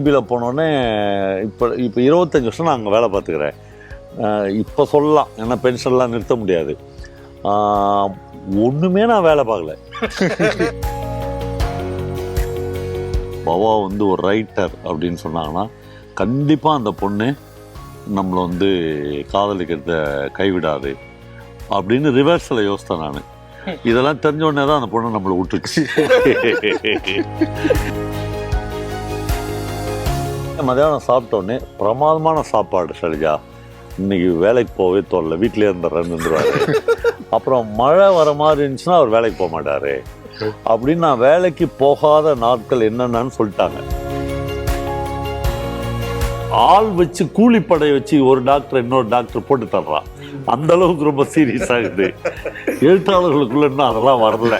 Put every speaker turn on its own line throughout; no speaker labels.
ஈபியில் போனோடனே இப்போ இப்போ இருபத்தஞ்சி வருஷம் நான் அங்கே வேலை பார்த்துக்கிறேன். இப்போ சொல்லலாம். ஏன்னா பென்ஷன்லாம் நிறுத்த முடியாது. ஒண்ணுமே நான் வேலை பார்க்கல. பவா வந்து ஒரு ரைட்டர் அப்படின்னு சொன்னாங்கன்னா கண்டிப்பாக அந்த பொண்ணு நம்மளை வந்து காதலிக்கிறத கைவிடாது அப்படின்னு ரிவர்ஸில் யோசித்தேன் நான். இதெல்லாம் தெரிஞ்ச உடனே தான் அந்த பொண்ணு நம்மளை விட்டுச்சு மதியானம் சாப்பிட்ட உடனே பிரமாதமான சாப்பாடு சரிஜா இன்னைக்கு வேலைக்கு போகவே தோணல. வீட்டிலே இருந்துருவாரு அப்புறம் மழை வர மாதிரி இருந்துச்சுன்னா அவர் வேலைக்கு போக மாட்டாரு. அப்படின்னு நான் வேலைக்கு போகாத நாட்கள் என்னென்னு சொல்லிட்டாங்க. ஆள் வச்சு கூலிப்படை வச்சு ஒரு டாக்டர் இன்னொரு டாக்டர் போட்டு தர்றான் அந்த அளவுக்கு ரொம்ப சீரியஸ் ஆகுது. எழுத்தாளர்களுக்குள்ள இன்னும் அதெல்லாம் வரல.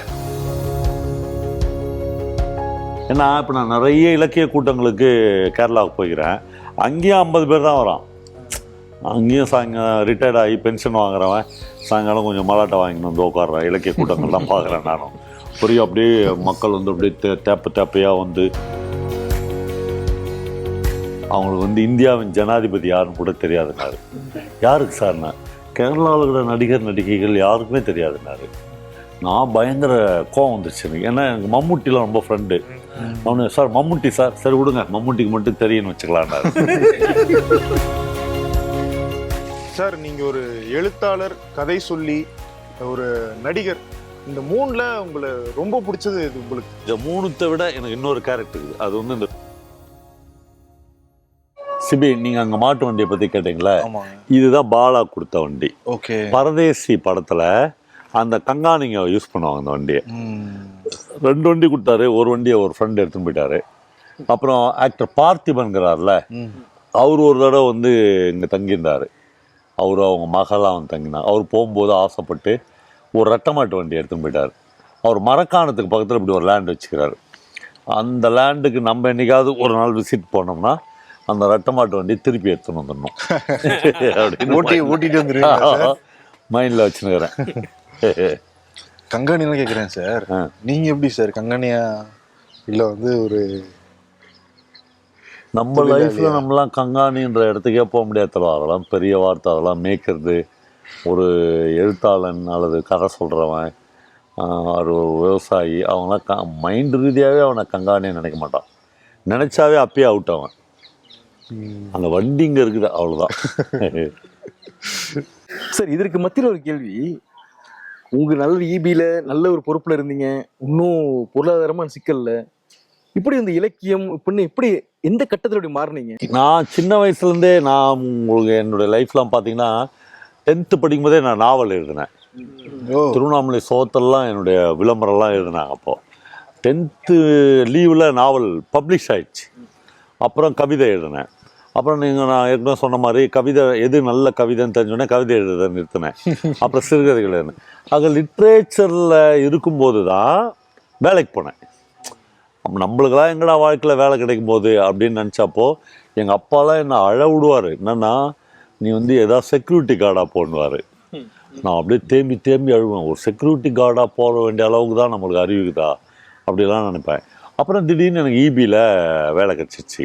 ஏன்னா இப்போ நான் நிறைய இலக்கிய கூட்டங்களுக்கு கேரளாவுக்கு போய்க்கிறேன். அங்கேயும் ஐம்பது பேர் தான் வரான். அங்கேயும் சாயங்க ரிட்டையர்ட் ஆகி பென்ஷன் வாங்குறவன் சாயங்காலம் கொஞ்சம் மலாட்டை வாங்கினு வந்து உட்காடுறேன் இலக்கிய கூட்டங்கள்லாம் பார்க்குறேன் நானும். புரியும் அப்படியே மக்கள் வந்து அப்படியே தே- தேப்ப தேப்பையாக வந்து அவங்களுக்கு வந்து இந்தியாவின் ஜனாதிபதி யாருன்னு கூட தெரியாதுனாரு யாருக்கு சார்னா? கேரளாவில் இருக்கிற நடிகர் நடிகைகள் யாருக்குமே தெரியாதுனாரு நான் பயங்கர கோவம் வந்துருச்சு எனக்கு. ஏன்னா எனக்கு மம்முட்டிலாம் ரொம்ப ஃப்ரெண்டு அவனு சார் மம்முட்டி சார் சரி விடுங்க. மம்முட்டிக்கு மட்டும் தெரியும்னு வச்சுக்கலான்னாரு
சார் நீங்க ஒரு எழுத்தாளர் கதை சொல்லி ஒரு நடிகர் இந்த மூணுல உங்களை ரொம்ப பிடிச்சது இது உங்களுக்கு?
இந்த மூணுத்தை விட எனக்கு இன்னொரு கேரக்டர் இருக்குது. அது வந்து இந்த சிபி நீங்க அங்க மாட்டு வண்டியை பத்தி கேட்டீங்களா? இதுதான் பாலா கொடுத்த வண்டி.
ஓகே.
பரதேசி படத்துல அந்த கங்காணிங்க யூஸ் பண்ணுவாங்க அந்த வண்டியை. ரெண்டு வண்டி கொடுத்தாரு ஒரு வண்டியை ஒரு ஃப்ரெண்ட் எடுத்துன்னு போயிட்டாரு. அப்புறம் ஆக்டர் பார்த்திபன்கிறார்ல அவர் ஒரு தடவை வந்து இங்கே தங்கியிருந்தார். அவர் அவங்க மகளாக வந்து தங்கினார் அவர் போகும்போது ஆசைப்பட்டு ஒரு ரெட்டை மாட்டு வண்டி எடுத்துன்னு போயிட்டார். அவர் மரக்காணத்துக்கு பக்கத்தில் இப்படி ஒரு லேண்ட் வச்சுக்கிறாரு. அந்த லேண்டுக்கு நம்ம என்னைக்காவது ஒரு நாள் விசிட் போனோம்னா அந்த ரெட்டை மாட்டு வண்டி திருப்பி எடுத்துன்னு வந்துடணும்.
ஓட்டி
அப்படின்னு
ஓட்டிட்டு வந்துருவீங்க
மைண்டில் வச்சுருக்கிறேன்
கங்காணிலாம் கேக்குறேன் சார்.
ஆ.
நீங்க எப்படி சார் கங்காணியா? இல்ல வந்து ஒரு
நம்ம? லைஃப்ல நம்மலாம் கங்காணின்ற இடத்துக்கே போக முடியாது அதெல்லாம் பெரிய வார்த்தை. அதெல்லாம் மேய்க்கிறது. ஒரு எழுத்தாளன் அல்லது கதை சொல்கிறவன் ஒரு விவசாயி அவங்களாம் க மைண்ட் ரீதியாகவே அவனை கங்காணின்னு நினைக்க மாட்டான். நினைச்சாவே அப்பயே அவுட் அவன் அந்த வண்டி இங்கே இருக்குது அவ்வளோதான்
சார் இதற்கு மத்தியில் ஒரு கேள்வி. உங்க நல்ல ஈபியில நல்ல ஒரு பொறுப்புல இருந்தீங்க. இன்னும் பொருளாதாரமான சிக்கல்ல. இப்படி இந்த இலக்கியம் இப்படின்னு எப்படி எந்த கட்டத்துல மாறுனீங்க?
நான் சின்ன வயசுலேருந்தே நான் உங்களுக்கு என்னுடைய லைஃப்லாம் பார்த்தீங்கன்னா டென்த்து படிக்கும்போதே நான் நாவல் எழுதினேன். திருவண்ணாமலை சோத்தெல்லாம் என்னுடைய விளம்பரம்லாம் எழுதினாங்க அப்போ. டென்த்து லீவில் நாவல் பப்ளிஷ் ஆயிடுச்சு. அப்புறம் கவிதை எழுதினேன். அப்புறம் நீங்கள் நான் ஏற்கனவே சொன்ன மாதிரி கவிதை எது நல்ல கவிதைன்னு தெரிஞ்சோடனே கவிதை எழுத நிறுத்தினேன். அப்புறம் சிறுகதைகள் எழுதினேன். ஆக லிட்ரேச்சரில் இருக்கும்போது தான் வேலைக்கு போனேன். நம்மளுக்கெல்லாம் எங்கடா வாழ்க்கையில் வேலை கிடைக்கும் போது அப்படின்னு நினச்சப்போ எங்கள் அப்பாலாம் என்னை அழ விடுவார். என்னன்னா நீ வந்து ஏதாவது செக்யூரிட்டி கார்டாக போடுவார் நான் அப்படியே தேம்பி தேம்பி அழுவேன். ஒரு செக்யூரிட்டி கார்டாக போட வேண்டிய அளவுக்கு தான் நம்மளுக்கு அறிவுக்குதா? அப்படிலாம் நினைப்பேன். அப்புறம் திடீர்னு எனக்கு ஈபியில் வேலை கிடச்சிச்சு.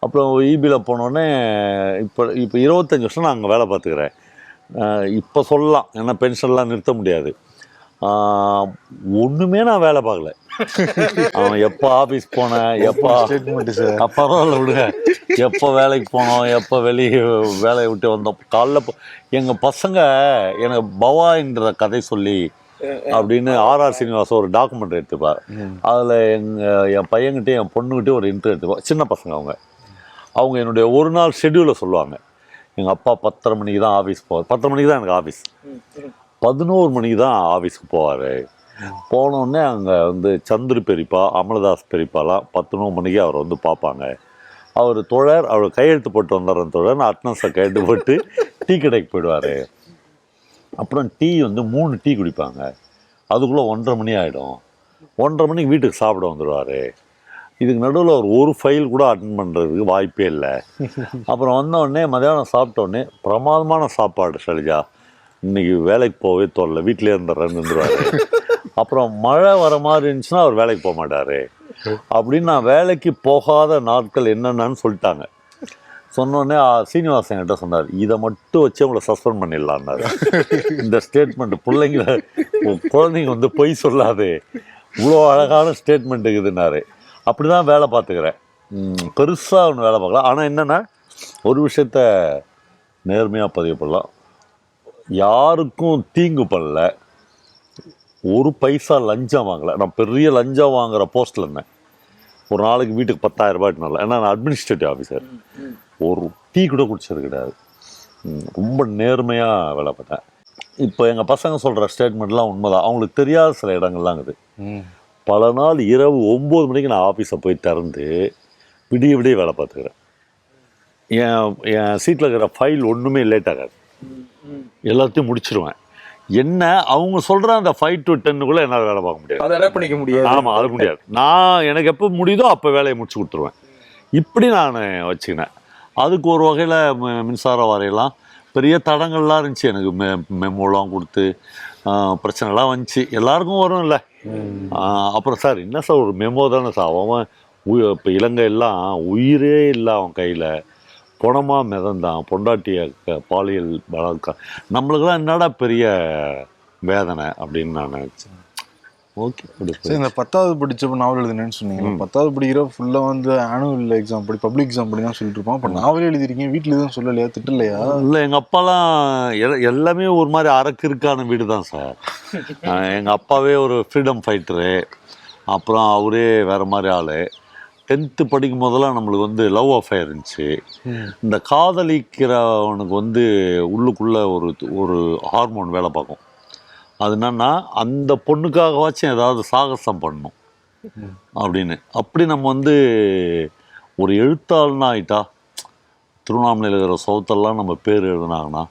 அப்புறம் ஈபியில் போனோடனே இப்போ இப்போ இருபத்தஞ்சி வருஷம் நான் அங்கே வேலை பார்த்துக்கிறேன். இப்போ சொல்லலாம். ஏன்னா பென்ஷன்லாம் நிறுத்த முடியாது. ஒன்றுமே நான் வேலை பார்க்கல. அவன் எப்போ ஆஃபீஸ் போனேன் எப்போ பரவாயில்ல விடுங்க. எப்போ வேலைக்கு போனோம் எப்போ வெளியே வேலையை விட்டு வந்தோம். காலைல போ- எங்க பசங்க எனக்கு பவான்ற கதை சொல்லி அப்படின்னு ஆர்ஆர் சீனிவாசன் ஒரு டாக்குமெண்ட் எடுத்துப்பார். அதில் எங்க என் பையன்கிட்ட என் பொண்ணுகிட்டே ஒரு இன்டர்வியூ எடுத்துப்பா சின்ன பசங்க அவங்க. அவங்க என்னுடைய ஒரு நாள் ஷெடியூலை சொல்லுவாங்க. எங்கள் அப்பா பத்தரை மணிக்கு தான் ஆஃபீஸ் போவார் பத்தரை மணிக்கு தான் எனக்கு ஆஃபீஸ் பதினோரு மணிக்கு தான் ஆஃபீஸ்க்கு போவார். போனோடனே அங்கே வந்து சந்துரு பெரியப்பா அமலதாஸ் பெரியப்பாலாம் பதினோரு மணிக்கு அவர் வந்து பார்ப்பாங்க. அவர் தோழர் அவர் கையெழுத்து போட்டு வந்துடுறேன் தோழர். நான் அட்னஸை கையெழுத்து போட்டு டீ கடைக்கு போயிடுவார். அப்புறம் டீ வந்து மூணு டீ குடிப்பாங்க. அதுக்குள்ளே ஒன்றரை மணி ஆகிடும் ஒன்றரை மணிக்கு வீட்டுக்கு சாப்பிட வந்துடுவார். இதுக்கு நடுவில் ஒரு ஒரு ஃபைல் கூட அட்டன் பண்ணுறதுக்கு வாய்ப்பே இல்லை. அப்புறம் வந்த உடனே மதியானம் சாப்பிட்ட உடனே பிரமாதமான சாப்பாடு சரிஜா இன்னைக்கு வேலைக்கு போகவே தோணல. வீட்டிலே இருந்துடுறேன்னு இருந்துருவாரு. அப்புறம் மழை வர மாதிரி இருந்துச்சுன்னா அவர் வேலைக்கு போக மாட்டார். அப்படின்னு நான் வேலைக்கு போகாத நாட்கள் என்னென்னு சொல்லிட்டாங்க. சொன்னோடனே சீனிவாசன் கிட்ட சொன்னார் இதை மட்டும் வச்சு உங்களை சஸ்பெண்ட் பண்ணிடலான்னாரு இந்த ஸ்டேட்மெண்ட் பிள்ளைங்கள குழந்தைங்க வந்து பொய் சொல்லாது. இவ்வளோ அழகான ஸ்டேட்மெண்ட் இருக்குதுன்னாரு. அப்படி தான் வேலை பார்த்துக்கிறேன். பெருசாக ஒன்று வேலை பார்க்கலாம் ஆனால் என்னென்னா ஒரு விஷயத்த நேர்மையாக பதிவு பண்ணலாம். யாருக்கும் தீங்கு பண்ணல. ஒரு பைசா லஞ்சம் வாங்கலை. நான் பெரிய லஞ்சம் வாங்குகிற போஸ்ட்டில் இருந்தேன். ஒரு நாளைக்கு வீட்டுக்கு பத்தாயிரம் ரூபாய்க்கு நல்லா ஏன்னா நான் அட்மினிஸ்ட்ரேட்டிவ் ஆஃபீஸர் ஒரு டீ கூட குடிச்சது கிடையாது. ரொம்ப நேர்மையாக வேலை பார்த்தேன். இப்போ எங்கள் பசங்க சொல்கிற ஸ்டேட்மெண்ட்லாம் உண்மைதான். அவங்களுக்கு தெரியாத சில இடங்கள்லாம் இருக்குது. பல நாள் இரவு ஒம்பது மணிக்கு நான் ஆஃபீஸை போய் திறந்து விடிய விடிய வேலை பார்த்துக்கிறேன். என் என் சீட்டில் இருக்கிற ஃபைல் ஒன்றுமே லேட் ஆகாது. எல்லாத்தையும் முடிச்சிருவேன். என்ன அவங்க சொல்கிற அந்த ஃபைவ் டு டென்னுக்குள்ளே என்னால் வேலை பார்க்க முடியாது.
அதை பண்ணிக்க முடியாது.
ஆமாம் அது முடியாது. நான் எனக்கு எப்போ முடியுதோ அப்போ வேலையை முடிச்சு கொடுத்துருவேன். இப்படி நான் வச்சுக்கினேன். அதுக்கு ஒரு வகையில் மின்சார வாரியெல்லாம் பெரிய தடங்கள்லாம் இருந்துச்சு. எனக்கு மெ மெமோலாம் கொடுத்து பிரச்சனைலாம் வந்துச்சு. எல்லாருக்கும் வரும் இல்லை அப்புறம் சார் என்ன சார் ஒரு மெமோ தானே சார். அவன் இப்போ இலங்கை எல்லாம் உயிரே இல்லை அவன் கையில். குணமாக மிதந்தான். பொண்டாட்டிய பாலியல் பலாத்காரம். நம்மளுக்கெல்லாம் என்னடா பெரிய வேதனை அப்படின்னு நான் நினச்சேன். ஓகே
சரி இந்த பத்தாவது படிச்சப்ப நாவல் எழுதுனேன்னு சொன்னீங்க. பத்தாவது படிக்கிற ஃபுல்லா வந்து ஆனுவல் எக்ஸாம் படி பப்ளிக் எக்ஸாம் படி தான் சொல்லிட்டு இருப்போம் அப்ப நாவல் எழுதிருக்கீங்க வீட்ல எதுவும் சொல்லலையா? திட்டலையா?
இல்லை எங்கள் அப்பாலாம் எல் எல்லாமே ஒரு மாதிரி அரக்கிருக்கான வீடு தான் சார். எங்கள் அப்பாவே ஒரு ஃப்ரீடம் ஃபைட்டரு அப்புறம் அவரே வேற மாதிரி ஆள். டென்த்து படிக்கும் போதெல்லாம் நம்மளுக்கு வந்து லவ் அஃபேர் இருந்துச்சு. இந்த காதலிக்கிறவனுக்கு வந்து உள்ளுக்குள்ள ஒரு ஒரு ஹார்மோன் வேலை பார்க்கும். அது என்னன்னா அந்த பொண்ணுக்காகவாச்சும் ஏதாவது சாகசம் பண்ணும் அப்படின்னு. அப்படி நம்ம வந்து ஒரு எழுத்தாளனா ஆயிட்டா திருவண்ணாமலையில் இருக்கிற சவுத்தெல்லாம் நம்ம பேர் எழுதுனாங்கன்னா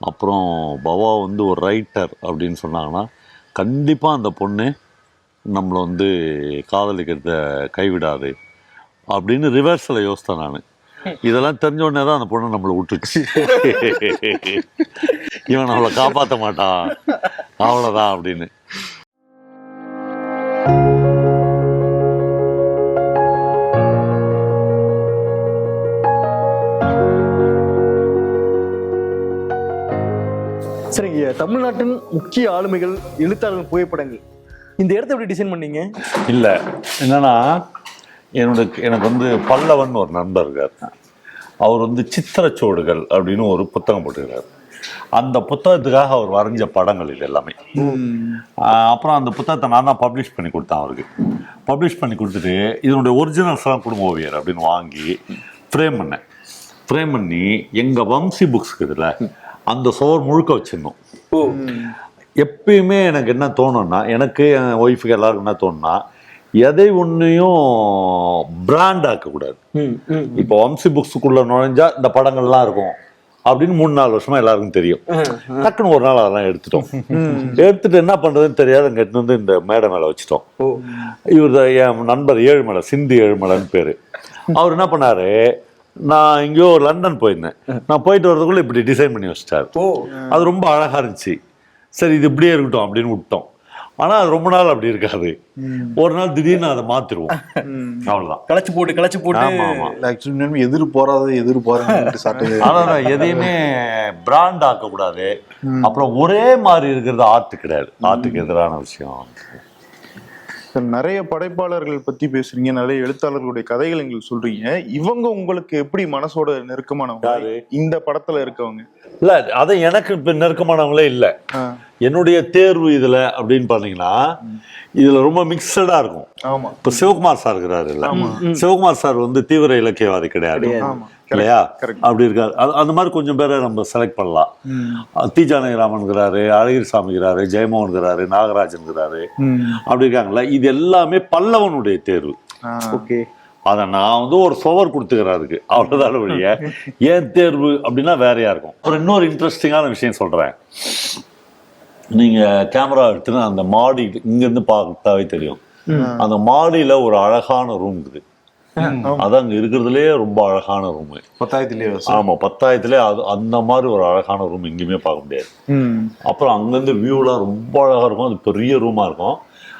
அப்புறம் பவா வந்து ஒரு ரைட்டர் அப்படின்னு சொன்னாங்கன்னா கண்டிப்பாக அந்த பொண்ணு நம்மளை வந்து காதலிக்கிறத கைவிடாது அப்படின்னு ரிவர்ஸில் யோசித்தேன் நான். இதெல்லாம் தெரிஞ்ச உடனே தான் அந்த பொண்ணு நம்மளை விட்டுச்சு இவன் நம்மளை காப்பாற்ற மாட்டான். அவ்வளோதான் அப்படின்னு.
சரிங்க தமிழ்நாட்டின் முக்கிய ஆளுமைகள் எழுத்தாளர்கள் புகைப்படங்கள். இந்த இடத்த எப்படி டிசைன் பண்ணீங்க?
இல்லை என்னன்னா என்னோட எனக்கு வந்து பல்லவன் ஒரு நண்பர் இருக்கார். அவர் வந்து சித்திரச்சோடுகள் அப்படின்னு ஒரு புத்தகம் போட்டுக்கிறார் அந்த புத்தகத்துக்காக அவர் வரைஞ்ச படங்கள் இது எல்லாமே. அப்புறம் அந்த புத்தகத்தை நான் தான் பப்ளிஷ் பண்ணி கொடுத்தேன் அவருக்கு. பப்ளிஷ் பண்ணி கொடுத்துட்டு இதனுடைய ஒரிஜினல்ஸ்லாம் குடும்ப ஓவியர் அப்படின்னு வாங்கி ஃப்ரேம் பண்ணேன். ஃப்ரேம் பண்ணி எங்கள் வம்சி புக்ஸ் இருக்குதுல்ல அந்த சுவர் முழுக்க வச்சிருந்தோம் எப்பயுமே எனக்கு என்ன தோணும்னா எனக்கு என் ஒய்ஃபுக்கு எல்லாருக்கும் என்ன தோணும்னா எதை ஒன்றையும் பிராண்ட் ஆக்கக்கூடாது. இப்போ வம்சி புக்ஸுக்குள்ள நுழைஞ்சா இந்த படங்கள்லாம் இருக்கும் அப்படின்னு மூணு நாலு வருஷமா எல்லாருக்கும் தெரியும். டக்குன்னு ஒரு நாள் அதெல்லாம் எடுத்துட்டோம். எடுத்துட்டு என்ன பண்றதுன்னு தெரியாத அங்க எடுத்துட்டு வந்து இந்த மேடை மேல வச்சுட்டோம். இவர் என் நண்பர் ஏழுமலை சிந்தி ஏழுமலைன்னு பேரு. அவர் என்ன பண்ணாரு? நான் எங்கேயோ லண்டன் போயிருந்தேன். நான் போயிட்டு வரதுக்குள்ள இப்படி டிசைன் பண்ணி வச்சிட்டாரு. அது ரொம்ப அழகா இருந்துச்சு. சரி இது இப்படியே இருக்கட்டும் அப்படின்னு விட்டோம். ஆனா அது ரொம்ப நாள் அப்படி இருக்காது. ஒரு நாள் திடீர்னு அதை மாத்திருவோம். அவ்வளவுதான்.
களைச்சு போட்டு களைச்சு போட்டு.
ஆமா ஆமா.
ஆக்சுவலி எதிர் போறாத எதிர் போறான்னு சாப்பிட்டது
அதான் எதையுமே பிராண்ட் ஆக்கக்கூடாது. அப்புறம் ஒரே மாதிரி இருக்கிறது ஆர்ட் கிடையாது. ஆர்ட்டுக்கு எதிரான விஷயம்.
நிறைய படைப்பாளர்கள் பத்தி பேசுறீங்க நிறைய எழுத்தாளர்களுடைய கதைகள் எங்களுக்கு சொல்றீங்க. இவங்க உங்களுக்கு எப்படி மனசோட நெருக்கமானவங்க? இந்த படத்துல இருக்கவங்க.
இல்ல அது எனக்கு இப்ப நெருக்கமானவங்களே இல்ல. என்னுடைய தேர்வு இதுல அப்படின்னு பாத்தீங்கன்னா இதுல ரொம்ப மிக்சடா இருக்கும்.
ஆமா.
இப்ப சிவகுமார் சார் இருக்கிறாரு இல்ல. சிவகுமார் சார் வந்து தீவிர இலக்கியவாதி கிடையாது.
ஆமா.
இல்லையா. அப்படி இருக்காரு அது அந்த மாதிரி கொஞ்சம் பேரை நம்ம செலக்ட் பண்ணலாம். தி ஜானகிராமன்கிறாரு அழகிரி சாமிங்கிறாரு ஜெயமோகன்கிறாரு நாகராஜன்கிறாரு. அப்படி இருக்காங்கல்ல? இது எல்லாமே பல்லவனுடைய தேர்வு.
ஓகே.
அதை நான் வந்து ஒரு சுவர் கொடுத்துக்கிறேன் அதுக்கு. அவ்வளோதான் வழிய ஏன் தேர்வு அப்படின்னா வேறையா இருக்கும் ஒரு இன்னொரு இன்ட்ரெஸ்டிங்கான விஷயம் சொல்றேன். நீங்க கேமரா எடுத்துன்னு அந்த மாடி இங்கேருந்து பார்த்தாவே தெரியும். அந்த மாடியில ஒரு அழகான ரூம் இருக்குது. அது அங்க இருக்கிறதுலே ரொம்ப அழகான ரூம்
பத்தாயிரத்துலயே
ஆமா பத்தாயிரத்துலேயே அது அந்த மாதிரி ஒரு அழகான ரூம் எங்கேயுமே பார்க்க முடியாது. அப்புறம் அங்கேருந்து வியூலாம் ரொம்ப அழகாக இருக்கும். அது பெரிய ரூமாக இருக்கும்.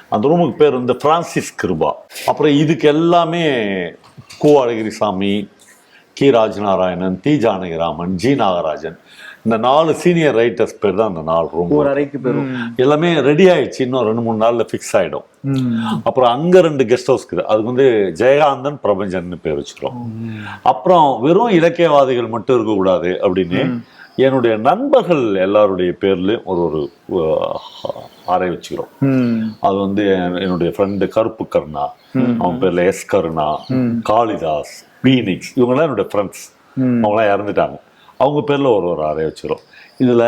அந்த ரூமுக்கு பேர் வந்து பிரான்சிஸ் கிருபா அப்புறம் இதுக்கு எல்லாமே கு அழகிரிசாமி கி. ராஜநாராயணன் தி ஜானகிராமன் ஜி. நாகராஜன் இந்த நாலு சீனியர் ரைட்டர்ஸ் பேர் தான் அந்த நாலு ரூம்
ஒரு அறைக்கு பெறும்
எல்லாமே ரெடி ஆயிடுச்சு. இன்னும் ரெண்டு மூணு நாள்ல ஃபிக்ஸ் ஆயிடும். அப்புறம் அங்க ரெண்டு கெஸ்ட் ஹவுஸ் இருக்குது. அதுக்கு வந்து ஜெயகாந்தன் பிரபஞ்சன் பேர் வச்சுக்கிறோம். அப்புறம் வெறும் இலக்கியவாதிகள் மட்டும் இருக்கக்கூடாது அப்படின்னு என்னுடைய நண்பர்கள் எல்லாருடைய பேர்லயும் ஒரு ஒரு அறை வச்சுக்கிறோம். அது வந்து என்- என்னுடைய ஃப்ரெண்டு கருப்பு கருணா அவன் பேர்ல எஸ் கருணா காளிதாஸ் பீனிக்ஸ் இவங்கெல்லாம் என்னுடைய ஃப்ரெண்ட்ஸ் அவங்களாம் இறந்துட்டாங்க. அவங்க பேர்ல ஒரு ஒரு அறை வச்சுக்கிறோம். இதுல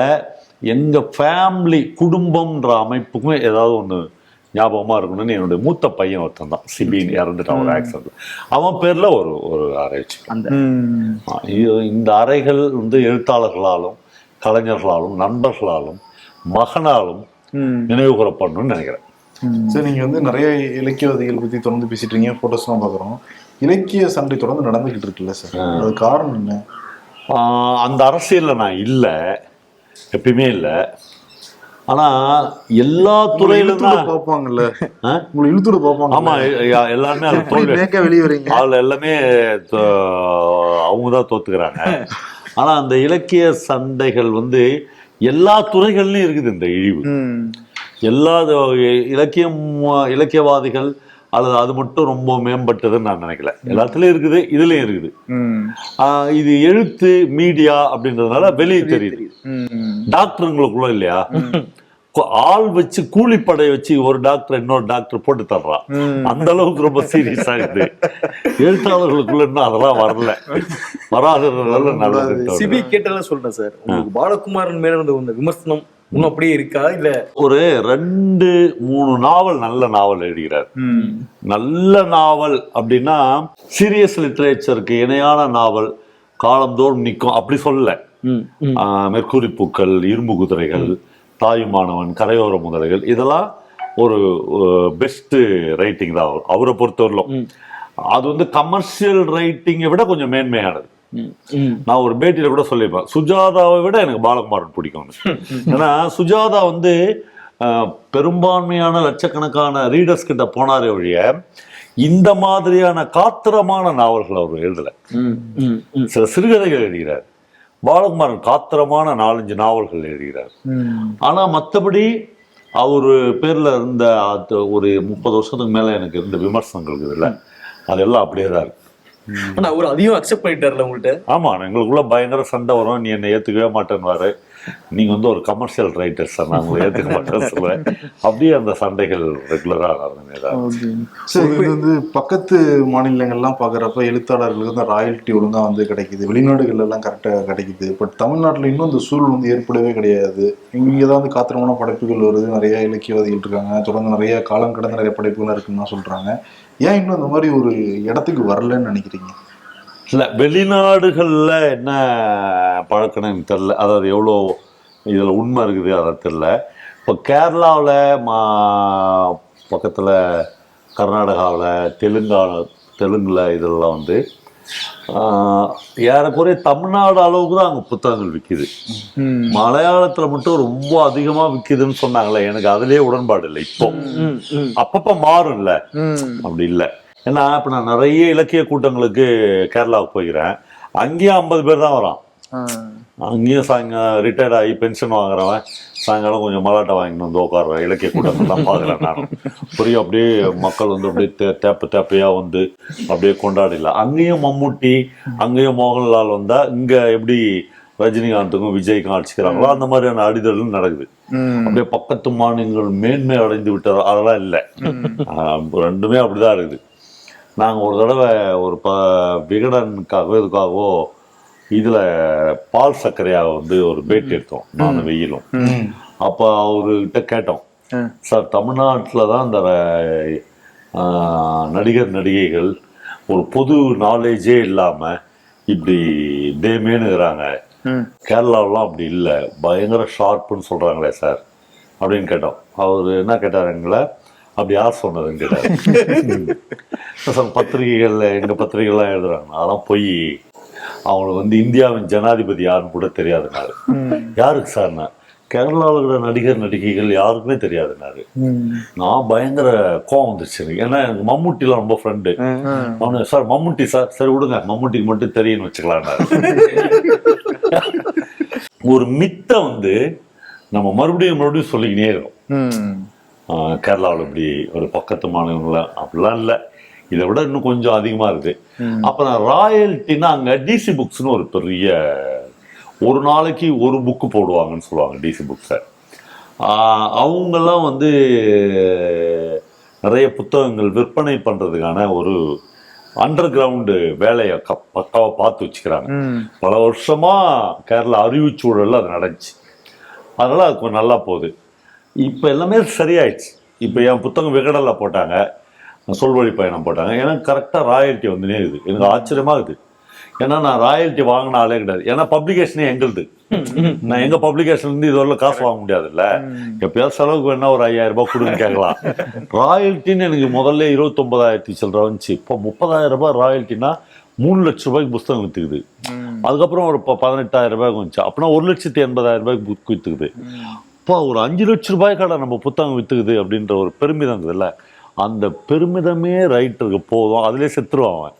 எங்க ஃபேமிலி குடும்பம்ன்ற அமைப்புக்குமே ஏதாவது ஒண்ணு ஞாபகமா இருக்கணும்னு என்னுடைய மூத்த பையன் ஒருத்தன் தான் சிபின்னு இறந்துட்டான் ஒரு ஆக்சிடென்ட் அவன் பேர்ல ஒரு ஒரு அறை வச்சுக்கிறோம்.
அந்த
இந்த அறைகள் வந்து எழுத்தாளர்களாலும் கலைஞர்களாலும் நண்பர்களாலும் மகனாலும் நினைவு கூறப்படணும்னு நினைக்கிறேன்.
சரி நீங்க வந்து நிறைய இலக்கியவாதிகள் பத்தி தொடர்ந்து பேசிட்டு இருக்கீங்க போட்டோஸ்லாம் பாக்குறோம் இலக்கிய சண்டை தொடர்ந்து நடந்துகிட்டு இருக்குல்ல சார்? அது காரணம் என்ன?
அந்த அரசியல்ல நான் இல்லை. எப்பயுமே இல்லை. ஆனா எல்லா துறையிலும்
பார்ப்பாங்கல்ல? உங்களை இழுத்துட பார்ப்பாங்க
ஆமா எல்லாருமே அது தோல்வி
வெளியே வரீங்க?
அதுல எல்லாமே அவங்க தான் தோத்துக்கிறாங்க. ஆனா அந்த இலக்கிய சண்டைகள் வந்து எல்லா துறைகள்லயும் இருக்குது இந்த இழிவு. எல்லா இலக்கியம் இலக்கியவாதிகள் அல்லது அது மட்டும் ரொம்ப மேம்பட்டதுன்னு நான் நினைக்கல. எல்லாத்துலயும் இருக்குது இதுலயும் இருக்குது. இது எழுத்து மீடியா அப்படின்றதுனால வெளியே தெரியுது. டாக்டருங்களுக்குள்ள இல்லையா? ஆள் வச்சு கூலிப்படை வச்சு ஒரு டாக்டர் இன்னொரு டாக்டர் போட்டு தர்றான் அந்த அளவுக்கு ரொம்ப சீரியஸ் ஆகுது எழுத்தாளர்களுக்குள்ள இன்னும் அதெல்லாம் வரல. வராததுனால நல்லது
சிபி கேட்டதெல்லாம் சொல்றேன் சார். உங்களுக்கு பாலகுமாரன் மேல இருந்த விமர்சனம் இன்னும் அப்படியே இருக்கா? இல்ல
ஒரு ரெண்டு மூணு நாவல் நல்ல நாவல் எழுதுகிறார். நல்ல நாவல் அப்படின்னா சீரியஸ் லிட்ரேச்சருக்கு இணையான நாவல் காலந்தோறும் நிற்கும். அப்படி சொல்லல ஆஹ் மெர்க்குரி பூக்கள் இரும்பு குதிரைகள் தாயுமானவன் கரையோர முதலைகள் இதெல்லாம் ஒரு பெஸ்ட் ரைட்டிங் தான். அவர் அவரை பொறுத்தவரையிலும் அது வந்து கமர்ஷியல் ரைட்டிங்கை விட கொஞ்சம் மேன்மையானது. நான் ஒரு பேட்டியில கூட சொல்லியிருப்பேன். சுஜாதாவை விட எனக்கு பாலகுமாரன் பிடிக்கும் ஏன்னா சுஜாதா வந்து பெரும்பான்மையான லட்சக்கணக்கான ரீடர்ஸ் கிட்ட போனாரே ஒழிய இந்த மாதிரியான காத்திரமான நாவல்கள் அவர் எழுதல. சில சிறுகதைகள் எழுதுகிறார். பாலகுமாரன் காத்திரமான நாலஞ்சு நாவல்கள் எழுதுகிறார். ஆனா மத்தபடி அவர் பேர்ல இருந்த ஒரு முப்பது வருஷத்துக்கு மேல எனக்கு இருந்த விமர்சனங்கள் இருக்குதுல்ல. அதெல்லாம் அப்படியே தான் இருக்கு.
ஆனா அவர் அதையும் அக்செப்ட் பண்ணிட்டார்ல உங்கள்ட்ட?
ஆமா எங்களுக்குள்ள பயங்கர சண்டை வரும். நீ என்னை ஏத்துக்கவே மாட்டேன்னு நீங்க வந்து ஒரு கமர்ஷியல் ரைட்டர் சார் நான் உங்களை ஏத்துக்க மாட்டேன்னு சொல்லுவேன். அப்படியே அந்த சண்டைகள் ரெகுலரா.
சரி இது வந்து பக்கத்து மாநிலங்கள்லாம் பாக்குறப்ப எழுத்தாளர்களுக்கு வந்து ராயல்ட்டி ஒழுங்கா வந்து கிடைக்குது. வெளிநாடுகள்ல எல்லாம் கரெக்டா கிடைக்குது. பட் தமிழ்நாட்டுல இன்னும் இந்த சூழல் வந்து ஏற்படவே கிடையாது. இங்க தான் வந்து காத்திரமான படைப்புகள் வருது. நிறைய இலக்கியவாதிகள் இருக்காங்க. தொடர்ந்து நிறைய காலம் கடந்த நிறைய படைப்புகள் இருக்குன்னு தான் சொல்றாங்க. ஏன் இன்னும் அந்த மாதிரி ஒரு இடத்துக்கு வரலன்னு நினைக்கிறீங்க?
இல்லை வெளிநாடுகளில் என்ன பழக்கணும் எனக்கு அதாவது எவ்வளோ இதில் உண்மை இருக்குது அதை தெரில இப்போ கேரளாவில் மா பக்கத்தில் கர்நாடகாவில் தெலுங்கானா தெலுங்கில் இதெல்லாம் வந்து ஏறக்குறைய தமிழ்நாடு அளவுக்கு தான் அங்கே புத்தகங்கள் விற்கிது மலையாளத்துல மட்டும் ரொம்ப அதிகமா விற்கிதுன்னு சொன்னாங்களே எனக்கு அதுலயே உடன்பாடு இல்லை இப்போ. அப்பப்ப மாறும்ல. அப்படி இல்லை. ஏன்னா இப்போ நான் நிறைய இலக்கிய கூட்டங்களுக்கு கேரளாவுக்கு போகிறேன் அங்கேயும் ஐம்பது பேர் தான் வரான். அங்கேயும் சாயங்காலம் ரிட்டையர்ட் ஆகி பென்ஷன் வாங்குறவன் சாயங்காலம் கொஞ்சம் மலாட்டை வாங்கிட்டு வந்து உட்காடுறேன் இலக்கிய கூட்டங்கள்லாம் பார்க்குறேன் நான் புரியும் அப்படியே மக்கள் வந்து அப்படியே தே- தேப்பு தேப்பையா வந்து அப்படியே கொண்டாடிடலாம். அங்கேயும் மம்முட்டி அங்கேயும் மோகன்லால் வந்தா இங்க எப்படி ரஜினிகாந்துக்கும் விஜய்க்கும் அடிச்சுக்கிறாங்களோ அந்த மாதிரியான அடிதலும் நடக்குது. அப்படியே பக்கத்து மாநிலங்கள் மேன்மை அடைந்து விட்டது? அதெல்லாம் இல்லை. ரெண்டுமே அப்படிதான் இருக்குது. நாங்க ஒரு தடவை ஒரு ப விகடனுக்காகவோ இதுக்காகவோ இதுல பால் சர்க்கரையா வந்து ஒரு பேட்டி எடுத்தோம் நான் வெயிலும். அப்ப அவர்கிட்ட கேட்டோம். சார் தமிழ்நாட்டில் தான் இந்த நடிகர் நடிகைகள் ஒரு பொது நாலேஜே இல்லாம இப்படி தேமேனுங்கிறாங்க. கேரளாவெலாம் அப்படி இல்லை பயங்கர ஷார்ப்புன்னு சொல்றாங்களே சார் அப்படின்னு கேட்டோம். அவர் என்ன கேட்டார் எங்களை? அப்படி யார் சொன்னதுன்னு கேட்டார். சார் பத்திரிகைகள்ல எங்க பத்திரிகைகள்லாம் எழுதுறாங்க. அதெல்லாம் பொய். அவங்களுக்கு வந்து இந்தியாவின் ஜனாதிபதி யாருன்னு கூட தெரியாதுனால யாருக்கு சார்னா கேரளாவில் இருக்கிற நடிகர் நடிகைகள் யாருக்குமே தெரியாதுனாரு. நான் பயங்கர கோவம் வந்துச்சு எனக்கு. ஏன்னா எனக்கு மம்முட்டிலாம் ரொம்ப ஃப்ரெண்டு அவனு சார் மம்முட்டி சார் சரி விடுங்க. மம்முட்டிக்கு மட்டும் தெரியும்னு வச்சுக்கலாம்னாரு. ஒரு மித்தை வந்து நம்ம மறுபடியும் மறுபடியும் சொல்லிக்கினே இருக்கோம். கேரளாவில் இப்படி ஒரு பக்கத்து மாநிலங்கள அப்படிலாம் இல்லை. இதை விட இன்னும் கொஞ்சம் அதிகமாக இருக்குது அப்புறம் ராயல்ட்டினா அங்கே டிசி புக்ஸ்னு ஒரு பெரிய ஒரு நாளைக்கு ஒரு புக்கு போடுவாங்கன்னு சொல்லுவாங்க டிசி புக்ஸை அவங்கெல்லாம் வந்து நிறைய புத்தகங்கள் விற்பனை பண்ணுறதுக்கான ஒரு அண்டர் கிரவுண்டு வேலையை க பக்காவாக பார்த்து வச்சுக்கிறாங்க. பல வருஷமா கேரளா அறிவுச்சூழல்ல அது நடந்துச்சு. அதனால அது கொஞ்சம் நல்லா போகுது. இப்போ எல்லாமே சரியாயிடுச்சு. இப்போ என் புத்தகம் விகடல்ல போட்டாங்க. சொல்வழி பயணம் போட்டாங்க. எனக்கு கரெக்டாக ராயல்ட்டி வந்துனே இருக்குது. எனக்கு ஆச்சரியமா இருக்குது. ஏன்னா நான் ராயல்ட்டி வாங்கின ஆளே கிடையாது. ஏன்னா பப்ளிகேஷனே எங்களுது. நான் எங்க பப்ளிகேஷன் இருந்து இதுவரை காசு வாங்க முடியாதுல்ல. எப்பயாவது செலவுக்கு வேணா ஒரு ஐயாயிரம் ரூபாய் கொடுன்னு கேட்கலாம். ராயல்ட்டின்னு எனக்கு முதல்ல இருபத்தொன்பதாயிரத்தி சில்லற வந்துச்சு. இப்போ முப்பதாயிரம் ரூபாய் ராயல்ட்டினா மூணு லட்சம் ரூபாய்க்கு புஸ்தகம் வித்துக்குது அதுக்கப்புறம் ஒரு பதினெட்டாயிரம் ரூபாய்க்கு வந்துச்சு. அப்படின்னா ஒரு லட்சத்தி எண்பதாயிரம் ரூபாய்க்கு புக் வித்துக்குது இப்போ ஒரு அஞ்சு லட்ச ரூபாய்க்கான நம்ம புத்தகம் வித்துக்குது அப்படின்ற ஒரு பெருமிதம் இருக்குதுல்ல. அந்த பெருமிதமே ரைட்டருக்கு போதும். அதுலயே செத்துருவான் அவன்.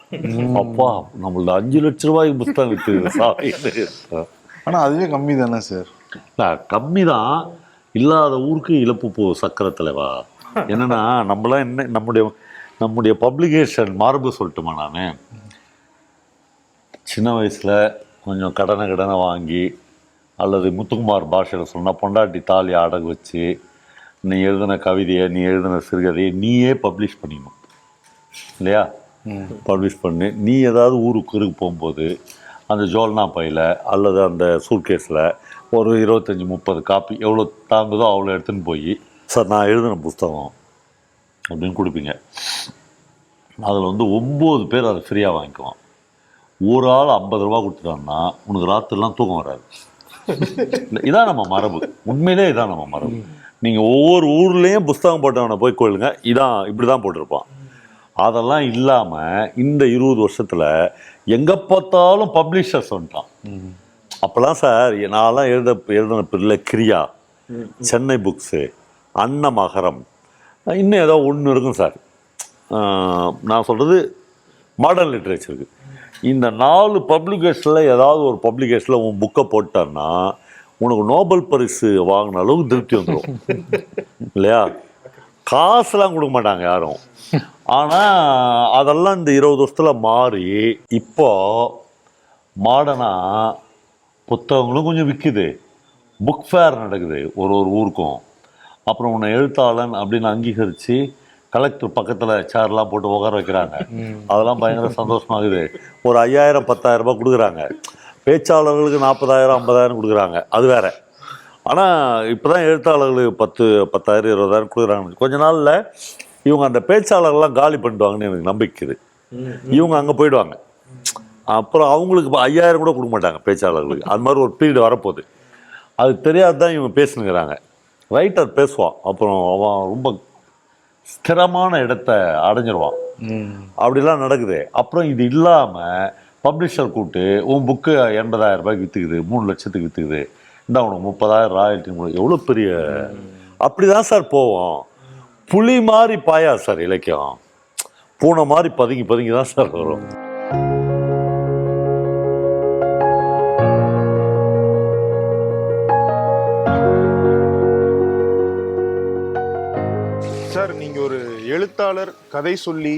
அப்பா நம்மளது அஞ்சு லட்ச ரூபாய்க்கு புஸ்தகம் வித்துக்குது சாரி.
ஆனா அதுவே கம்மி தானே சார்?
கம்மி தான் இல்லாத ஊருக்கு இழப்பு போ சக்கர தலைவா என்னன்னா நம்மளாம் என்ன நம்முடைய நம்முடைய பப்ளிகேஷன் மார்பு சொல்லட்டுமா நான்? சின்ன வயசுல கொஞ்சம் கடனை கடனை வாங்கி அல்லது முத்துக்குமார் பாஷையில் சொன்னால் பொண்டாட்டி தாலி அடகு வச்சு நீ எழுதின கவிதையை நீ எழுதின சிறுகதையை நீயே பப்ளிஷ் பண்ணிக்கணும் இல்லையா? பப்ளிஷ் பண்ணி. நீ ஏதாவது ஊருக்கு ஊருக்கு போகும்போது அந்த ஜோல்னா பையில் அல்லது அந்த சூட்கேஸில் ஒரு இருபத்தஞ்சி முப்பது காப்பி எவ்வளோ தாங்குதோ அவ்வளோ எடுத்துன்னு போய் சார் நான் எழுதின புஸ்தகம் அப்படின்னு கொடுப்பீங்க. அதில் வந்து ஒம்பது பேர் அதை ஃப்ரீயாக வாங்கிக்குவான். ஒரு ஆள் ஐம்பது ரூபா கொடுத்துட்டான்னா உனக்கு ராத்திரிலாம் தூக்கம் வராது. இதான் நம்ம மரபு. உண்மையிலே இதான் நம்ம மரபு. நீங்கள் ஒவ்வொரு ஊர்லேயும் புஸ்தகம் போட்டவனை போய் கொள்ளுங்க இதான் இப்படி தான் போட்டிருப்பான். அதெல்லாம் இல்லாமல் இந்த இருபது வருஷத்தில் எங்கே பார்த்தாலும் பப்ளிஷர்ஸ் வந்துட்டான். அப்போல்லாம் சார் நான்லாம் எழுத எழுதின பிள்ளை கிரியா சென்னை புக்ஸு அன்னமகரம் இன்னும் ஏதோ ஒன்று இருக்கும் சார். நான் சொல்கிறது மாடர்ன் லிட்ரேச்சருக்கு இந்த நாலு பப்ளிகேஷனில் ஏதாவது ஒரு பப்ளிகேஷனில் உன் புக்கை போட்டான்னா உனக்கு நோபல் பரிசு வாங்கின அளவுக்கு திருப்தி வந்துடும் இல்லையா? காசுலாம் கொடுக்க மாட்டாங்க யாரும். ஆனால் அதெல்லாம் இந்த இருபது வருஷத்துல மாறி இப்போ மாடர்னாக புத்தகங்களும் கொஞ்சம் விற்குது புக் ஃபேர் நடக்குது ஒரு ஒரு ஊருக்கும். அப்புறம் உன்னை எழுத்தாளன் அப்படின்னு அங்கீகரித்து கலெக்டர் பக்கத்தில் சேர்லாம் போட்டு உட்கார வைக்கிறாங்க. அதெல்லாம் பயங்கர சந்தோஷமாகுது. ஒரு ஐயாயிரம் பத்தாயிரம் ரூபாய் கொடுக்குறாங்க. பேச்சாளர்களுக்கு நாற்பதாயிரம் ஐம்பதாயிரம் கொடுக்குறாங்க. அது வேற. ஆனால் இப்போ தான் எழுத்தாளர்களுக்கு பத்து பத்தாயிரம் இருபதாயிரம் கொடுக்குறாங்க. கொஞ்ச நாளில் இவங்க அந்த பேச்சாளர்கள்லாம் காலி பண்ணிடுவாங்கன்னு எனக்கு நம்பிக்குது இவங்க அங்கே போயிடுவாங்க. அப்புறம் அவங்களுக்கு இப்ப ஐயாயிரம் கூட கொடுக்க மாட்டாங்க பேச்சாளர்களுக்கு. அது மாதிரி ஒரு பீரியட் வரப்போகுது. அது தெரியாது தான் இவங்க பேசுனுங்கிறாங்க. ரைட்டர் பேசுவான். அப்புறம் அவன் ரொம்ப ஸ்திரமான இடத்த அடைஞ்சிருவான். அப்படிலாம் நடக்குது. அப்புறம் இது இல்லாமல் பப்ளிஷர் கூப்பிட்டு உன் புக்கு எண்பதாயிரம் ரூபாய்க்கு விற்றுக்குது மூணு லட்சத்துக்கு விற்றுக்குது இந்த உனக்கு முப்பதாயிரம் ராயல்ட்டி எவ்வளோ பெரிய அப்படி தான் சார் போவோம். புலி மாதிரி பாயா சார் இலக்கியம். பூனை மாதிரி பதுங்கி பதுங்கி தான் சார் வரும்.
சார் நீங்கள் ஒரு எழுத்தாளர் கதை சொல்லி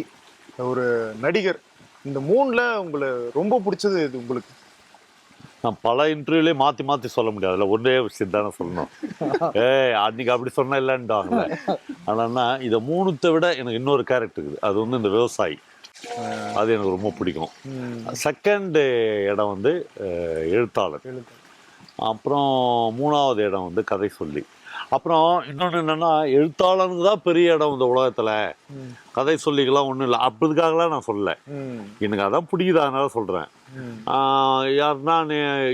ஒரு நடிகர் இந்த மூணுல உங்களை ரொம்ப பிடிச்சது இது உங்களுக்கு?
நான் பல இன்டர்வியூலே மாற்றி மாற்றி சொல்ல முடியாதுல்ல ஒரே விஷயம் தானே சொல்லணும். ஏய் அன்னைக்கு அப்படி சொன்ன இல்லைன்ட்டாங்கல்ல ஆனான்னா இதை மூணுத்தை விட எனக்கு இன்னொரு கேரக்டர் இருக்குது. அது வந்து இந்த விவசாயி. அது எனக்கு ரொம்ப பிடிக்கும். செகண்ட் இடம் வந்து எழுத்தாளர். அப்புறம் மூணாவது இடம் வந்து கதை சொல்லி. அப்புறம் இன்னொன்று என்னன்னா எழுத்தாளனுக்கு தான் பெரிய இடம் இந்த உலகத்துல. கதை சொல்லிக்கலாம் ஒன்றும் இல்லை. அப்படிதுக்காகலாம் நான் சொல்லல. எனக்கு அதான் பிடிக்குது அதனால சொல்றேன். ஆஹ் யாருன்னா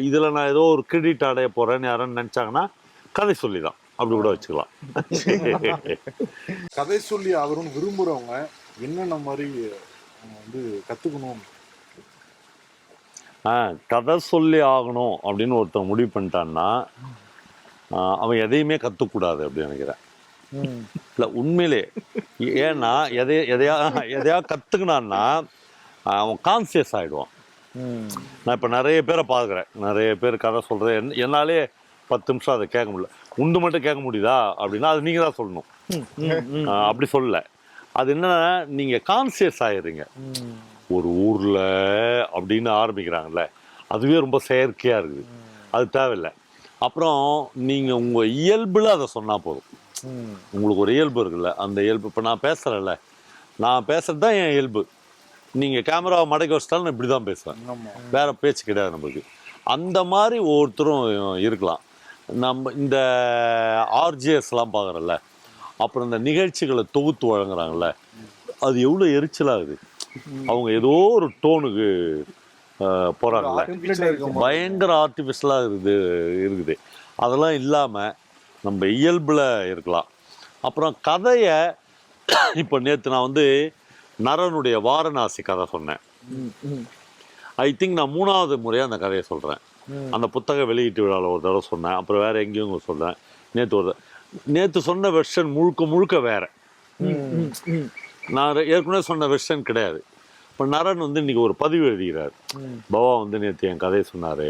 இதுல நான் ஏதோ ஒரு கிரெடிட் அடைய போறேன்னு யாரும் நினைச்சாங்கன்னா கதை சொல்லி தான் அப்படி கூட வச்சுக்கலாம்.
கதை சொல்லி ஆகணும்னு விரும்புறவங்க என்னென்ன மாதிரி வந்து கத்துக்கணும்?
ஆ கதை சொல்லி ஆகணும் அப்படின்னு ஒருத்தன் முடிவு பண்ணிட்டான்னா அவன் எதையுமே கற்றுக்கூடாது அப்படின்னு நினைக்கிறேன். இல்லை உண்மையிலே ஏன்னா எதைய எதையா எதையா கற்றுக்கினான்னா அவன் கான்சியஸ் ஆகிடுவான் நான் இப்போ நிறைய பேரை பார்க்குறேன். நிறைய பேர் கதை சொல்கிறது என் என்னாலே பத்து நிமிஷம் அதை கேட்க முடியல. உண்டு மட்டும் கேட்க முடியுதா அப்படின்னா அது நீங்கள் தான் சொல்லணும். அப்படி சொல்லல. அது என்னன்னா நீங்கள் கான்சியஸ் ஆயிடுறீங்க ஒரு ஊரில் அப்படின்னு ஆரம்பிக்கிறாங்கல்ல அதுவே ரொம்ப செயற்கையாக இருக்குது. அது தேவையில்லை. அப்புறம் நீங்கள் உங்கள் இயல்பில் அதை சொன்னால் போதும். உங்களுக்கு ஒரு இயல்பு இருக்குல்ல அந்த இயல்பு. இப்போ நான் பேசுகிறேன்ல நான் பேசுறது தான் என் இயல்பு. நீங்கள் கேமராவை மடக்கி வச்சிட்டாலும் நான் இப்படி தான் பேசுவேன் வேற பேச்சு கிடையாது நம்மளுக்கு. அந்த மாதிரி ஒவ்வொருத்தரும் இருக்கலாம். நம்ம இந்த ஆர்ஜிஎஸ்லாம் பார்க்குறோம்ல அப்புறம் இந்த நிகழ்ச்சிகளை தொகுத்து வழங்குறாங்கல்ல அது எவ்வளோ எரிச்சலாகுது அவங்க ஏதோ ஒரு டோனுக்கு
மாதிரி.
பயங்கர ஆர்டிஃபிஷியலாக இருக்குது இருக்குது. அதெல்லாம் இல்லாமல் நம்ம இயல்பில் இருக்கலாம். அப்புறம் கதையை இப்போ நேற்று நான் வந்து நரனுடைய வாரணாசி கதை சொன்னேன். ஐ திங்க் நான் மூணாவது முறையாக அந்த கதையை சொல்கிறேன் அந்த புத்தக வெளியீட்டு விழாவில் ஒரு தடவை சொன்னேன். அப்புறம் வேற எங்கேயும் சொல்கிறேன் நேற்று ஒரு நேற்று சொன்ன வெர்ஷன் முழுக்க முழுக்க வேற. நான் ஏற்கனவே சொன்ன வெர்ஷன் கிடையாது. இப்போ நரன் வந்து இன்னைக்கு ஒரு பதிவு எழுதுகிறார். பவா வந்து நேற்று என் கதையை சொன்னார்.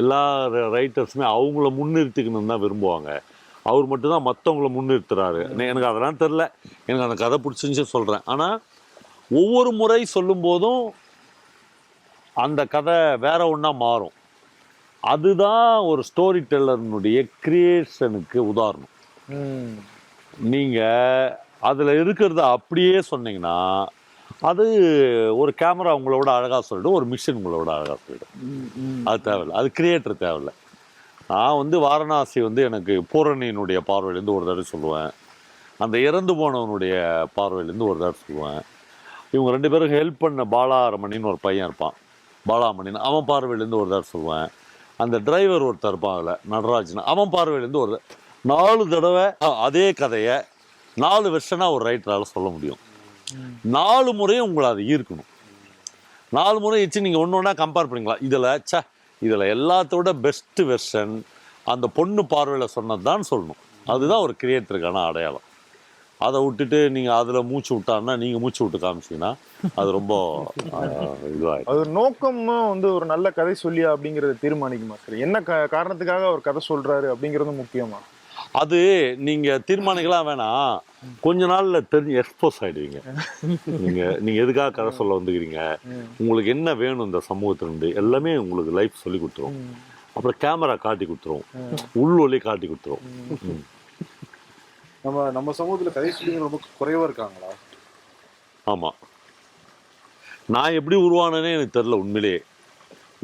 எல்லா ரைட்டர்ஸுமே அவங்கள முன்னிறுத்திக்கணும்னு தான் விரும்புவாங்க. அவர் மட்டும்தான் மற்றவங்கள முன்னிறுத்துறாரு. எனக்கு அதெல்லாம் தெரில எனக்கு அந்த கதை பிடிச்சிருந்துச்சு சொல்கிறேன் ஆனால் ஒவ்வொரு முறை சொல்லும்போதும் அந்த கதை வேற ஒன்றா மாறும். அதுதான் ஒரு ஸ்டோரி டெல்லர்னுடைய கிரியேஷனுக்கு உதாரணம். நீங்கள் அதில் இருக்கிறத அப்படியே சொன்னீங்கன்னா அது ஒரு கேமரா உங்களோட அழகாக சொல்லிடும் ஒரு மிஷின் உங்களோட அழகாக சொல்லிடும். அது தேவையில்ல. அது கிரியேட்டர் தேவையில்ல. நான் வந்து வாரணாசி வந்து எனக்கு பூரணியினுடைய பார்வையிலேருந்து ஒரு தடவை சொல்லுவேன். அந்த இறந்து போனவனுடைய பார்வையிலேருந்து ஒரு தடவை சொல்லுவேன். இவங்க ரெண்டு பேரும் ஹெல்ப் பண்ண பாலாரமணின்னு ஒரு பையன் இருப்பான். பாலாமணின்னு அவன் பார்வையிலேருந்து ஒரு தடவை சொல்லுவேன். அந்த டிரைவர் ஒருத்தர் இருப்பான் அதில் நடராஜன் அவன் பார்வையிலேருந்து ஒரு. நாலு தடவை அதே கதையை நாலு வெர்ஷனாக ஒரு ரைட்டரால் சொல்ல முடியும். நாலு முறையும் உங்களை அதை ஈர்க்கணும். நாலு முறை வச்சு நீங்கள் ஒன்று ஒன்றா கம்பேர் பண்ணிக்கலாம் இதில் ச்சே இதில் எல்லாத்தோட பெஸ்ட் வெர்ஷன் அந்த பொண்ணு பார்வையில் சொன்னது தான் சொல்லணும். அதுதான் ஒரு கிரியேட்டருக்கான அடையாளம். அதை விட்டுட்டு நீங்கள் அதில் மூச்சு விட்டான்னா நீங்கள் மூச்சு விட்டு காமிச்சீங்கன்னா அது ரொம்ப இதுவாகும்
அது நோக்கமும் வந்து ஒரு நல்ல கதை சொல்லியா அப்படிங்கிறத தீர்மானிக்குமா சார் என்ன காரணத்துக்காக அவர் கதை சொல்றாரு அப்படிங்கிறது முக்கியமா?
அது நீங்கள் தீர்மானிக்கலாம் வேணாம். கொஞ்ச நாளில் தெரிஞ்சு எக்ஸ்போஸ் ஆகிடுவீங்க நீங்கள் நீங்கள் எதுக்காக கதை சொல்ல வந்துக்கிறீங்க? உங்களுக்கு என்ன வேணும் இந்த சமூகத்திலிருந்து? எல்லாமே உங்களுக்கு லைஃப் சொல்லி கொடுத்துரும். அப்புறம் கேமரா காட்டி கொடுத்துரும். உள் ஒளி காட்டி கொடுத்துரும்.
நம்ம நம்ம சமூகத்துல கதை சொல்லிங்க ரொம்ப குறைவா இருக்காங்களா?
ஆமாம் நான் எப்படி உருவானேனே எனக்கு தெரில உண்மையிலேயே.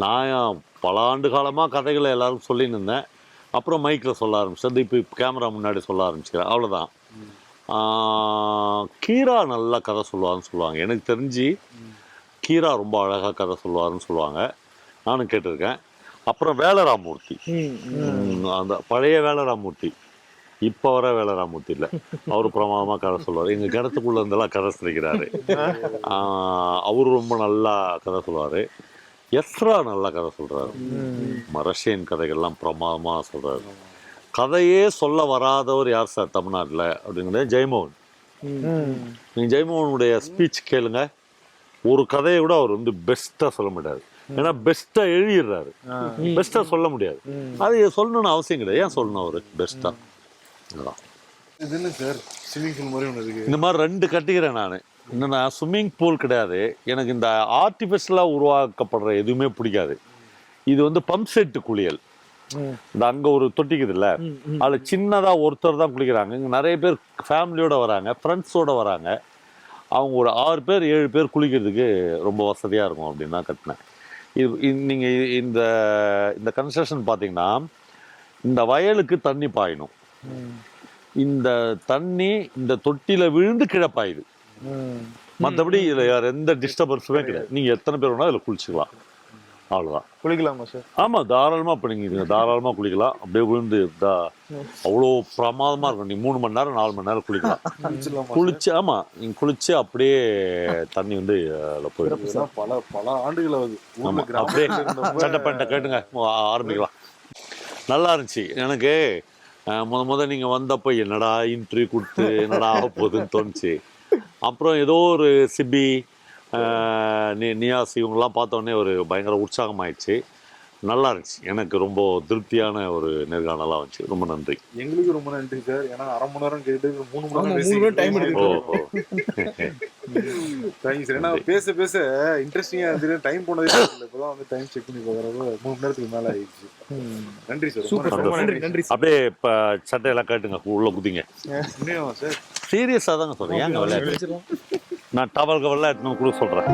நான் பல ஆண்டு காலமாக கதைகளை எல்லாரும் சொல்லின்னு இருந்தேன். அப்புறம் மைக்கில் சொல்ல ஆரம்பிச்சது இப்போ கேமரா முன்னாடி சொல்ல ஆரம்பிச்சுக்கிறேன். அவ்வளோதான் கீரா நல்லா கதை சொல்லுவாருன்னு சொல்லுவாங்க. எனக்கு தெரிஞ்சு கீரா ரொம்ப அழகாக கதை சொல்லுவாருன்னு சொல்லுவாங்க. நானும் கேட்டிருக்கேன். அப்புறம் வேலராமூர்த்தி. அந்த பழைய வேலராமூர்த்தி. இப்போ வர வேலராமூர்த்தி இல்லை. அவர் பிரமாதமாக கதை சொல்லுவார். எங்கள் கிணத்துக்குள்ள இருந்தெல்லாம் கதை சொல்லிக்கிறாரு. அவர் ரொம்ப நல்லா கதை சொல்லுவார். எஸ்ரா நல்லா கதை சொல்கிறாரு ரஷ்யன் கதைகள்லாம் பிரமாதமாக சொல்கிறாரு கதையே சொல்ல வராதவர் யார் சார் தமிழ்நாட்டில்? அப்படிங்கிறது ஜெயமோகன். நீங்கள் ஜெயமோகனுடைய ஸ்பீச் கேளுங்க. ஒரு கதையை கூட அவர் வந்து பெஸ்ட்டாக சொல்ல மாட்டாரு. ஏன்னா பெஸ்ட்டாக எழுதிடுறாரு. பெஸ்ட்டாக சொல்ல முடியாது. அது சொல்லணும்னு அவசியம் கிடையாது. ஏன் சொல்லணும் அவர்? பெஸ்ட்டாக அதான்
இது என்ன சார்? ஸ்விமிங் பூல் மாதிரி ஒன்று இருக்கு.
இந்த மாதிரி ரெண்டு கட்டிக்கிறேன் நான். என்னன்னா ஸ்விம்மிங் பூல் கிடையாது. எனக்கு இந்த ஆர்டிஃபிஷியலாக உருவாக்கப்படுற எதுவுமே பிடிக்காது. இது வந்து பம்ப் செட்டு குளியல். இந்த அங்கே ஒரு தொட்டிக்குதுல்ல அதில் சின்னதாக ஒருத்தர் தான் குளிக்கிறாங்க. இங்கே நிறைய பேர் ஃபேமிலியோட வராங்க ஃப்ரெண்ட்ஸோட வராங்க. அவங்க ஒரு ஆறு பேர் ஏழு பேர் குளிக்கிறதுக்கு ரொம்ப வசதியாக இருக்கும் அப்படின்னு தான் கட்டினேன். இது நீங்கள் இந்த இந்த கன்ஸ்ட்ரக்ஷன் பார்த்தீங்கன்னா இந்த வயலுக்கு தண்ணி பாயணும். இந்த தண்ணி இந்த தொட்டியில விழுந்து கிழப்பாயுது மற்றபடி இதில் வேற எந்த டிஸ்டர்பன்ஸுமே கிடையாது. நீங்கள் எத்தனை பேர் வேணாலும் இதில் குளிச்சுக்கலாம். அவ்வளோதான்
குளிக்கலாமா சார்
ஆமாம் தாராளமாக இப்போ நீங்கள் தாராளமாக குளிக்கலாம். அப்படியே விழுந்து இதா அவ்வளோ பிரமாதமாக இருக்கும். நீ மூணு மணி நேரம் நாலு மணி நேரம் குளிக்கலாம். குளிச்சு ஆமாம் நீங்கள் குளிச்சு அப்படியே தண்ணி வந்து அதில் போயிடும்.
பல பல ஆண்டுகள் ஆகுது.
அப்படியே சட்டை பண்ணிட்ட கேட்டுங்க. ஆரம்பிக்கலாம். நல்லா இருந்துச்சு. எனக்கு முத முத நீங்கள் வந்தப்போ என்னடா இன்டர்வியூ கொடுத்து என்னடா ஆக போகுதுன்னு தோணுச்சு. அப்புறம் ஏதோ ஒரு சிபி நி நியாஸ் இவங்கெல்லாம் பார்த்த உடனே ஒரு பயங்கர உற்சாகமாயிடுச்சு. நல்லா இருந்துச்சு. எனக்கு ரொம்ப திருப்தியான ஒரு நேர்காணலாக இருந்துச்சு ரொம்ப நன்றி.
எங்களுக்கு ரொம்ப நன்றி சார். ஏன்னா அரை மணி நேரம் கேட்டு மூணு மணி நேரம்
மூணு மணி
தேங்க்யூ சார் ஏன்னா பேச பேச. இன்ட்ரெஸ்டிங்கா இருந்துச்சு டைம் போனதே இப்பதான் வந்து டைம் செக் பண்ணி பார்க்கறப்ப மூணு மணி நேரத்துக்கு மேல ஆயிடுச்சு. நன்றி சார்
சூப்பர். நன்றி. நன்றி
அப்படியே இப்போ சட்டையெல்லாம் கேட்டுங்க உள்ள குதிங்க.
சார்
சீரியஸாக தாங்க சொல்கிறேன் ஏங்க விளையாட்டு? நான் டவல் கவர்லாம் எடுத்துன்னு கூட சொல்கிறேன்